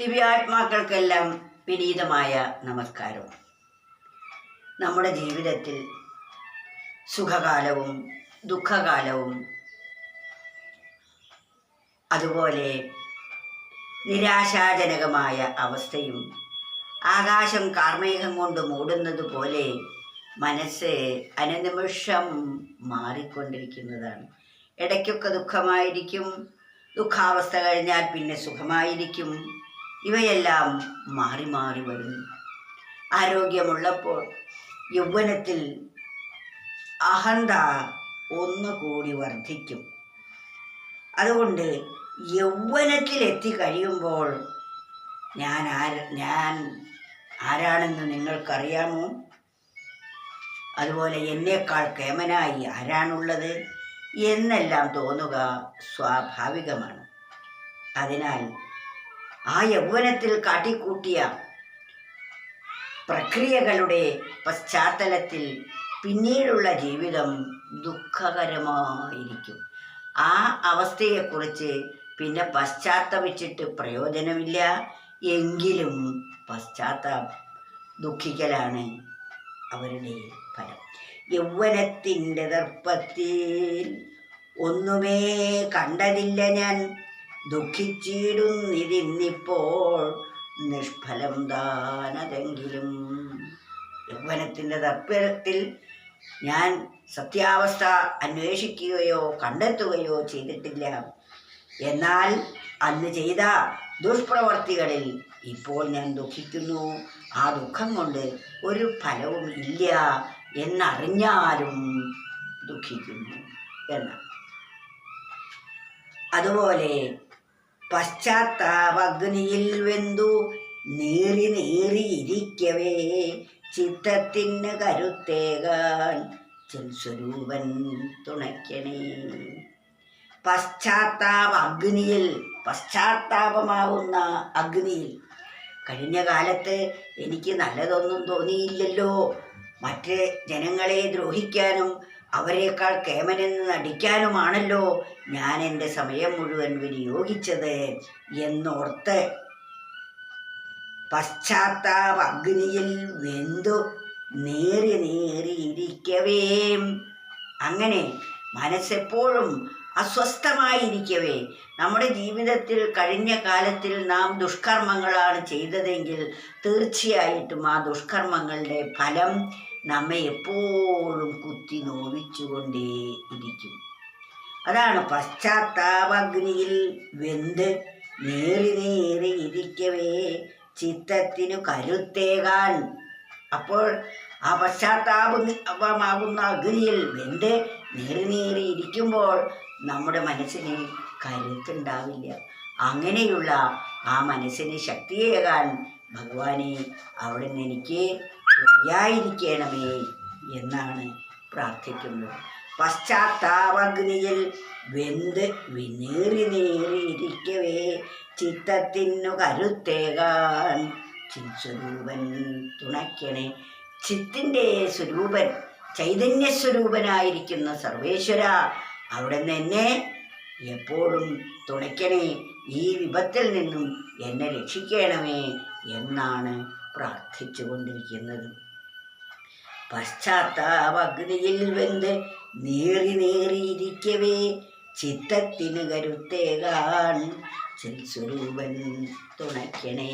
ദിവ്യാത്മാക്കൾക്കെല്ലാം വിനീതമായ നമസ്കാരം. നമ്മുടെ ജീവിതത്തിൽ സുഖകാലവും ദുഃഖകാലവും അതുപോലെ നിരാശാജനകമായ അവസ്ഥയും ആകാശം കാർമേഘം കൊണ്ട് മൂടുന്നത് പോലെ മനസ്സ് അനുനിമിഷം മാറിക്കൊണ്ടിരിക്കുന്നതാണ്. ഇടയ്ക്കൊക്കെ ദുഃഖമായിരിക്കും ദുഃഖാവസ്ഥ കഴിഞ്ഞാൽ പിന്നെ സുഖമായിരിക്കും. ഇവയെല്ലാം മാറി മാറി വരുന്നു. ആരോഗ്യമുള്ളപ്പോൾ യൗവനത്തിൽ അഹന്ത ഒന്നുകൂടി വർദ്ധിക്കും. അതുകൊണ്ട് യൗവനത്തിൽ എത്തിക്കഴിയുമ്പോൾ ഞാൻ ആര ഞാൻ ആരാണെന്ന് നിങ്ങൾക്കറിയാമോ? അതുപോലെ എന്നേക്കാൾ കേമനായി ആരാണുള്ളത് എന്നെല്ലാം തോന്നുക സ്വാഭാവികമാണ്. അതിനാൽ ആ യൗവനത്തിൽ കാട്ടിക്കൂട്ടിയ പ്രക്രിയകളുടെ പശ്ചാത്തലത്തിൽ പിന്നീടുള്ള ജീവിതം ദുഃഖകരമായിരിക്കും. ആ അവസ്ഥയെക്കുറിച്ച് പിന്നെ പശ്ചാത്തപിച്ചിട്ട് പ്രയോജനമില്ല. എങ്കിലും പശ്ചാത്ത ദുഃഖിക്കലാണ് അവരുടെ ഫലം. യൗവനത്തിന്റെ ദർപ്പത്തിൽ ഒന്നുമേ കണ്ടതില്ല ഞാൻ. ദുഃഖിച്ചിടുന്നിതിന്നിപ്പോൾ നിഷ്ഫലം താനതെങ്കിലും. യൗവനത്തിന്റെ തത്പരത്തിൽ ഞാൻ സത്യാവസ്ഥ അന്വേഷിക്കുകയോ കണ്ടെത്തുകയോ ചെയ്തിട്ടില്ല. എന്നാൽ അന്ന് ചെയ്ത ദുഷ്പ്രവർത്തികളിൽ ഇപ്പോൾ ഞാൻ ദുഃഖിക്കുന്നു. ആ ദുഃഖം കൊണ്ട് ഒരു ഫലവും ഇല്ല എന്നറിഞ്ഞാലും ദുഃഖിക്കുന്നു എന്നാണ്. അതുപോലെ പശ്ചാത്താപഗ്നിയിൽ വെന്തു. നീറി നീറിയിരിക്കവേ ചിത്തത്തിന് കരുത്തേകാൻ സ്വരൂപൻ തുണയ്ക്കണേ. പശ്ചാത്താപ അഗ്നിയിൽ പശ്ചാത്താപമാവുന്ന അഗ്നിയിൽ കഴിഞ്ഞ കാലത്ത് എനിക്ക് നല്ലതൊന്നും തോന്നിയില്ലല്ലോ. മറ്റ് ജനങ്ങളെ ദ്രോഹിക്കാനും അവരെക്കാൾ കേമനെന്ന് നടിക്കാനുമാണല്ലോ ഞാൻ എന്റെ സമയം മുഴുവൻ വിനിയോഗിച്ചത് എന്നോർത്ത് പശ്ചാത്താപ അഗ്നിയിൽ വെന്തു നേറി നേറിയിരിക്കവേ അങ്ങനെ മനസ്സെപ്പോഴും അസ്വസ്ഥമായിരിക്കവേ. നമ്മുടെ ജീവിതത്തിൽ കഴിഞ്ഞ കാലത്തിൽ നാം ദുഷ്കർമ്മങ്ങളാണ് ചെയ്തതെങ്കിൽ തീർച്ചയായിട്ടും ആ ദുഷ്കർമ്മങ്ങളുടെ ഫലം നമ്മെ എപ്പോഴും കുത്തി നോവിച്ചുകൊണ്ടേ ഇരിക്കും. അതാണ് പശ്ചാത്താപഗ്നിയിൽ വെന്ത് നേറി നേറി ഇരിക്കവേ ചിത്തത്തിനു കരുത്തേകാൻ. അപ്പോൾ ആ പശ്ചാത്താപമാകുന്ന അഗ്നിയിൽ വെന്ത് നേറി നേറി ഇരിക്കുമ്പോൾ നമ്മുടെ മനസ്സിന് കരുത്തുണ്ടാവില്ല. അങ്ങനെയുള്ള ആ മനസ്സിന് ശക്തിയേകാൻ ഭഗവാനെ അവിടെ നിന്ന് എനിക്ക് ശരിയായിരിക്കണമേ എന്നാണ് പ്രാർത്ഥിക്കുന്നത്. പശ്ചാത്താപഗ്നിയിൽ വെന്ത് വിനേറി നേറിയിരിക്കവേ ചിത്തത്തിനു കരുത്തേകാൻ ചിത്സ്വരൂപൻ തുണയ്ക്കണേ. ചിത്തിന്റെ സ്വരൂപൻ ചൈതന്യസ്വരൂപനായിരിക്കുന്ന സർവേശ്വര അവിടെ എന്നെ എപ്പോഴും തുണയ്ക്കണേ. ഈ വിപത്തിൽ നിന്നും എന്നെ രക്ഷിക്കണമേ എന്നാണ് പ്രാർത്ഥിച്ചു കൊണ്ടിരിക്കുന്നത് പശ്ചാത്താപഗ്നിയിൽ വെന്ത് നേറി നേറിയിരിക്കവേ ചിത്തത്തിന് കരുത്തേകാൻ ചിൽസ്വരൂപൻ തുണയ്ക്കണേ.